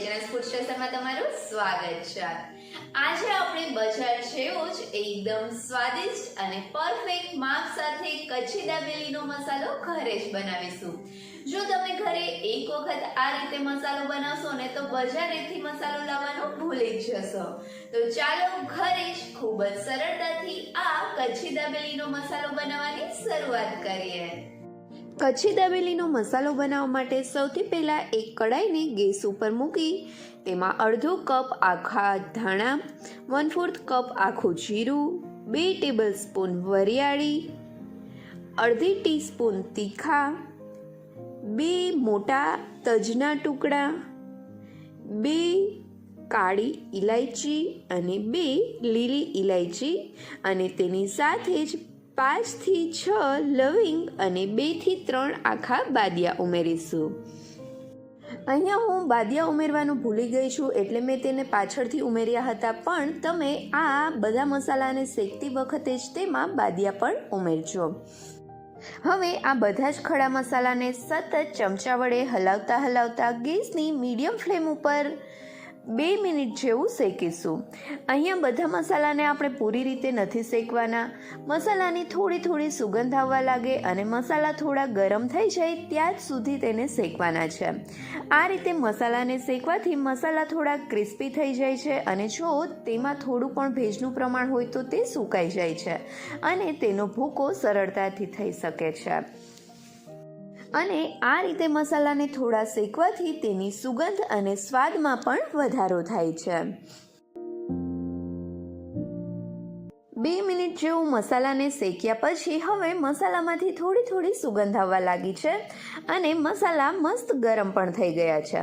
સ્ટેશનમાં તમારું સ્વાગત છે. આજે આપણે બજાર જેવો જ એકદમ સ્વાદિષ્ટ અને પરફેક્ટ માપ સાથે કચ્છી દાબેલીનો મસાલો ઘરે જ બનાવીશું. જો તમે ઘરે એક વખત આ રીતે મસાલો બનાવશો ને તો બજારેથી મસાલો લાવવાનો ભૂલી જ જશો. તો ચાલો ઘરે જ ખૂબ જ સરળતાથી આ કચ્છી દાબેલીનો મસાલો બનાવવાની શરૂઆત કરીએ. કચ્છી દાબેલીનો મસાલો બનાવવા માટે સૌથી પહેલાં એક કડાઈને ગેસ ઉપર મૂકી, તેમાં અડધો કપ આખા ધાણા વન ફોર્થ કપ આખું જીરું, બે ટેબલ સ્પૂન વરિયાળી, અડધી ટીસ્પૂન તીખા, બે મોટા તજના ટુકડા, બે કાળી ઇલાયચી અને બે લીલી ઇલાયચી અને તેની સાથે જ પાંચથી છ લવિંગ અને બેથી ત્રણ આખા બાદિયા ઉમેરીશું. અહીંયા હું બાદિયા ઉમેરવાનું ભૂલી ગઈ છું એટલે મેં તેને પાછળથી ઉમેર્યા હતા, પણ તમે આ બધા મસાલાને શેકતી વખતે જ તેમાં બાદિયા પણ ઉમેરજો. હવે આ બધા જ ખડા મસાલાને સતત ચમચા વડે હલાવતા હલાવતા ગેસની મીડિયમ ફ્લેમ ઉપર બે મિનિટ જેવું શેકીશું. અહીંયા બધા મસાલાને આપણે પૂરી રીતે નથી શેકવાના. મસાલાની થોડી થોડી સુગંધ આવવા લાગે અને મસાલા થોડા ગરમ થઈ જાય ત્યાં સુધી તેને શેકવાના છે. આ રીતે મસાલાને શેકવાથી મસાલા થોડા ક્રિસ્પી થઈ જાય છે અને જો તેમાં થોડું પણ ભેજનું પ્રમાણ હોય તો તે સુકાઈ જાય છે અને તેનો ભૂકો સરળતાથી થઈ શકે છે. અને આ રીતે મસાલાને થોડા શેકવાથી તેની સુગંધ અને સ્વાદમાં પણ વધારો થાય છે. બે મિનિટ જેવું મસાલાને શેક્યા પછી હવે મસાલામાંથી થોડી થોડી સુગંધ આવવા લાગી છે અને મસાલા મસ્ત ગરમ પણ થઈ ગયા છે.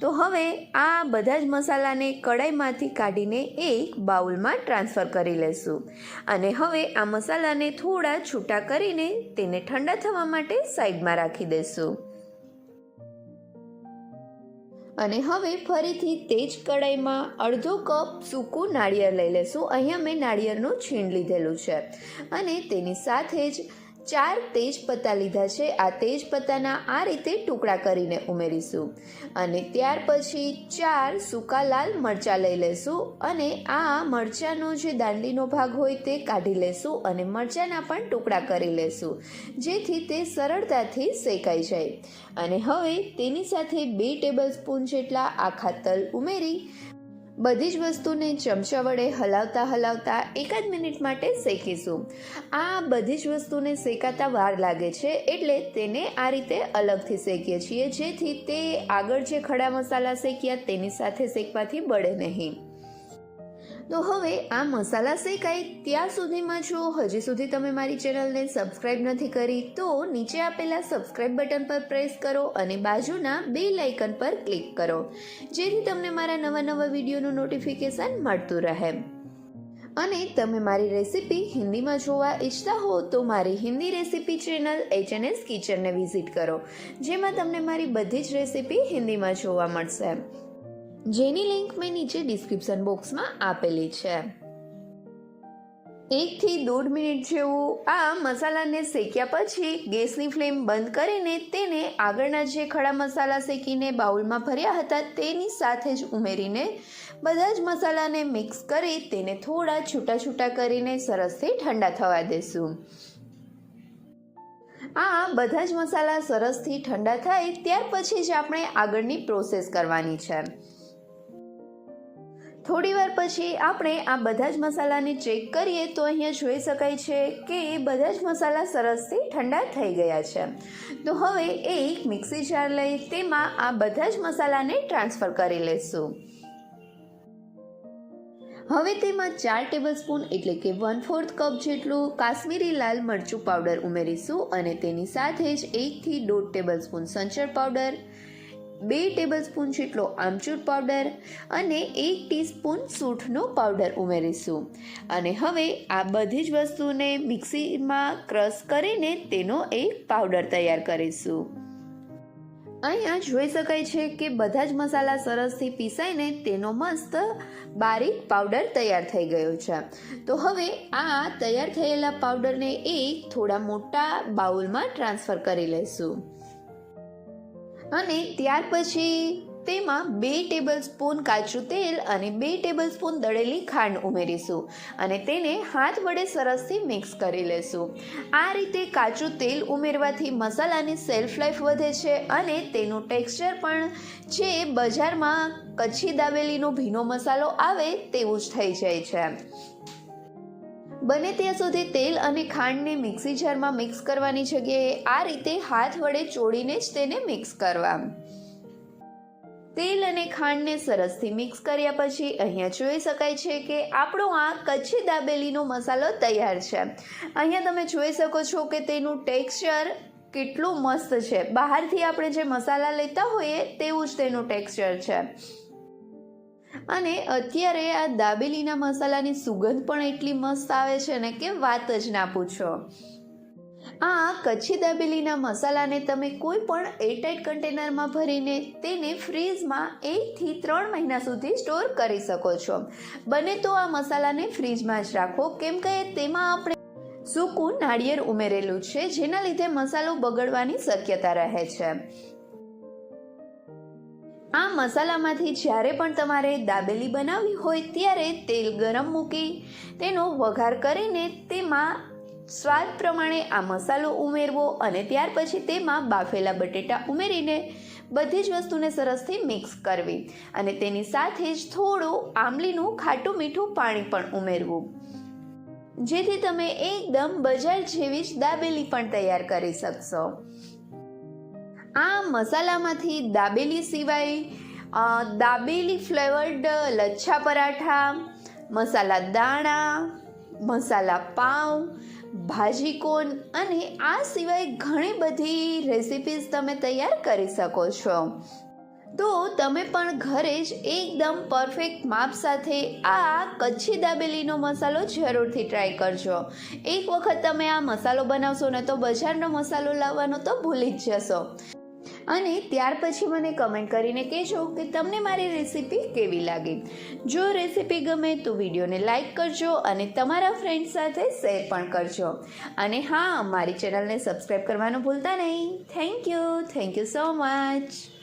તો હવે આ બધા જ મસાલાને કડાઈમાંથી કાઢીને એક બાઉલમાં ટ્રાન્સફર કરી લેશું. અને હવે આ મસાલાને થોડા છૂટા કરીને તેને ઠંડા થવા માટે સાઈડમાં રાખી દઈશું અને હવે ફરીથી તે જ કડાઈમાં અડધો કપ સૂકું નાળિયેર લઈ લેશું. અહીંયા મેં નાળિયેરનું છીણ લીધેલું છે. અને તેની સાથે જ ચાર તેજ પત્તા લીધા છે. આ તેજ પત્તાના આ રીતે ટુકડા કરીને ઉમેરીશું અને ત્યાર પછી ચાર સૂકા લાલ મરચાં લઈ લેશું અને આ મરચાંનો જે દાંડીનો ભાગ હોય તે કાઢી લેશું અને મરચાંના પણ ટુકડા કરી લેશું, જેથી તે સરળતાથી શેકાઈ જાય. અને હવે તેની સાથે બે ટેબલ સ્પૂન જેટલા આખા તલ ઉમેરી બધી જ વસ્તુને ચમચા વડે હલાવતા હલાવતા એકાદ મિનિટ માટે શેકીશું. આ બધી જ વસ્તુને શેકાતા વાર લાગે છે એટલે તેને આ રીતે અલગથી શેકીએ છીએ જેથી તે આગળ જે ખડા મસાલા શેક્યા તેની સાથે શેકવાથી બળે નહીં. તો હવે આ મસાલા શેકાય ત્યાં સુધીમાં જો હજી સુધી તમે મારી ચેનલને સબસ્ક્રાઈબ નથી કરી તો નીચે આપેલા સબસ્ક્રાઈબ બટન પર પ્રેસ કરો અને બાજુના બે લાઇકન પર ક્લિક કરો, જેથી તમને મારા નવા નવા વિડીયોનું નોટિફિકેશન મળતું રહે. અને તમે મારી રેસિપી હિન્દીમાં જોવા ઈચ્છતા હો તો મારી હિન્દી રેસિપી ચેનલ એચ કિચનને વિઝિટ કરો, જેમાં તમને મારી બધી જ રેસિપી હિન્દીમાં જોવા મળશે. જેની લિંક મેં નીચે ડિસ્ક્રિપ્શન બોક્સમાં આપેલી છે. એકથી દોઢ મિનિટ જેવું આ મસાલાને શેક્યા પછી ગેસની ફ્લેમ બંધ કરીને તેને આગળના જે ખડા મસાલા શેકીને બાઉલમાં ભર્યા હતા તેની સાથે જ ઉમેરીને બધા જ મસાલાને મિક્સ કરી તેને થોડા છૂટા છૂટા કરીને સરસથી ઠંડા થવા દેશું. આ બધા જ મસાલા સરસથી ઠંડા થાય ત્યાર પછી જ આપણે આગળની પ્રોસેસ કરવાની છે. થોડી વાર પછી આપણે આ બધા જ મસાલાને ચેક કરીએ તો અહીંયા જોઈ શકાય છે કે બધા જ મસાલા સરસથી ઠંડા થઈ ગયા છે. તો હવે એક મિક્સી જાર લઈ તેમાં આ બધા જ મસાલાને ટ્રાન્સફર કરી લેશું. હવે તેમાં ચાર ટેબલ સ્પૂન એટલે કે વન ફોર્થ કપ જેટલું કાશ્મીરી લાલ મરચું પાવડર ઉમેરીશું અને તેની સાથે જ એકથી દોઢ ટેબલ સ્પૂન સંચર પાવડર બે ટેબલ સ્પૂન જેટલો આમચૂર પાવડર અને એક ટીસ્પૂન સૂંઠનો પાવડર ઉમેરીશું. અને હવે આ બધી જ વસ્તુને મિક્સીમાં ક્રશ કરીને તેનો એક પાવડર તૈયાર કરીશું. અહીંયા જોઈ શકાય છે કે બધા જ મસાલા સરસથી પીસાઈને તેનો મસ્ત બારીક પાવડર તૈયાર થઈ ગયો છે. તો હવે આ તૈયાર થયેલા પાવડરને એક થોડા મોટા બાઉલમાં ટ્રાન્સફર કરી લઈશું અને ત્યાર પછી તેમાં બે ટેબલ સ્પૂન કાચું તેલ અને બે ટેબલ સ્પૂન દળેલી ખાંડ ઉમેરીશું અને તેને હાથ વડે સરસથી મિક્સ કરી લેશું. આ રીતે કાચું તેલ ઉમેરવાથી મસાલાની સેલ્ફ લાઈફ વધે છે અને તેનું ટેક્સચર પણ જે બજારમાં કચ્છી દાબેલીનો ભીનો મસાલો આવે તેવું જ થઈ જાય છે. બને ત્યાં સુધી તેલ અને ખાંડને મિક્સી જારમાં મિક્સ કરવાની જગ્યાએ આ રીતે હાથ વડે ચોળીને જ તેને મિક્સ કરવા. તેલ અને ખાંડને સરસથી મિક્સ કર્યા પછી અહીંયા જોઈ શકાય છે કે આપણો આ કચ્છી દાબેલીનો મસાલો તૈયાર છે. અહીંયા તમે જોઈ શકો છો કે તેનું ટેક્સચર કેટલું મસ્ત છે. બહારથી આપણે જે મસાલા લેતા હોઈએ તેવું જ તેનું ટેક્સચર છે. અને અત્યારે આ દાબેલીના મસાલાની સુગંધ પણ એટલી મસ્ત આવે છે ને કે વાત જ ના પૂછો. આ કચ્છી દાબેલીના મસાલાને તમે કોઈ પણ એરટાઇટ કન્ટેનરમાં ભરીને તેને ફ્રીજમાં એકથી ત્રણ મહિના સુધી સ્ટોર કરી શકો છો. બને તો આ મસાલાને ફ્રીજમાં જ રાખો. કેમ કે તેમાં આપણે સૂકું નાળિયેર ઉમેરેલું છે, જેના લીધે મસાલો બગડવાની શક્યતા રહે છે. આ મસાલામાંથી જ્યારે પણ તમારે દાબેલી બનાવવી હોય ત્યારે તેલ ગરમ મૂકી તેનો વઘાર કરીને તેમાં સ્વાદ પ્રમાણે આ મસાલો ઉમેરવો અને ત્યાર પછી તેમાં બાફેલા બટેટા ઉમેરીને બધી જ વસ્તુને સરસથી મિક્સ કરવી અને તેની સાથે જ થોડું આમલીનું ખાટું મીઠું પાણી પણ ઉમેરવું. જેથી તમે એકદમ બજાર જેવી જ દાબેલી પણ તૈયાર કરી શકશો. આ મસાલામાંથી દાબેલી સિવાય દાબેલી ફ્લેવર્ડ લચ્છા પરાઠા, મસાલા દાણા, મસાલા પાઉં, ભાજી કોન અને આ સિવાય ઘણી બધી રેસિપીઝ તમે તૈયાર કરી શકો છો. તો તમે પણ ઘરે જ એકદમ પરફેક્ટ માપ સાથે આ કચ્છી દાબેલીનો મસાલો જરૂરથી ટ્રાય કરજો. એક વખત તમે આ મસાલો બનાવશો ને તો બજારનો મસાલો લાવવાનો તો ભૂલી જ જશો. અને ત્યાર પછી મને કમેન્ટ કરીને કહેજો કે તમને મારી રેસીપી કેવી લાગી. જો રેસીપી ગમે તો વિડીયોને લાઇક કરજો અને તમારા ફ્રેન્ડ સાથે શેર પણ કરજો. અને હા, મારી ચેનલને સબસ્ક્રાઈબ કરવાનું ભૂલતા નહીં. Thank you thank you so much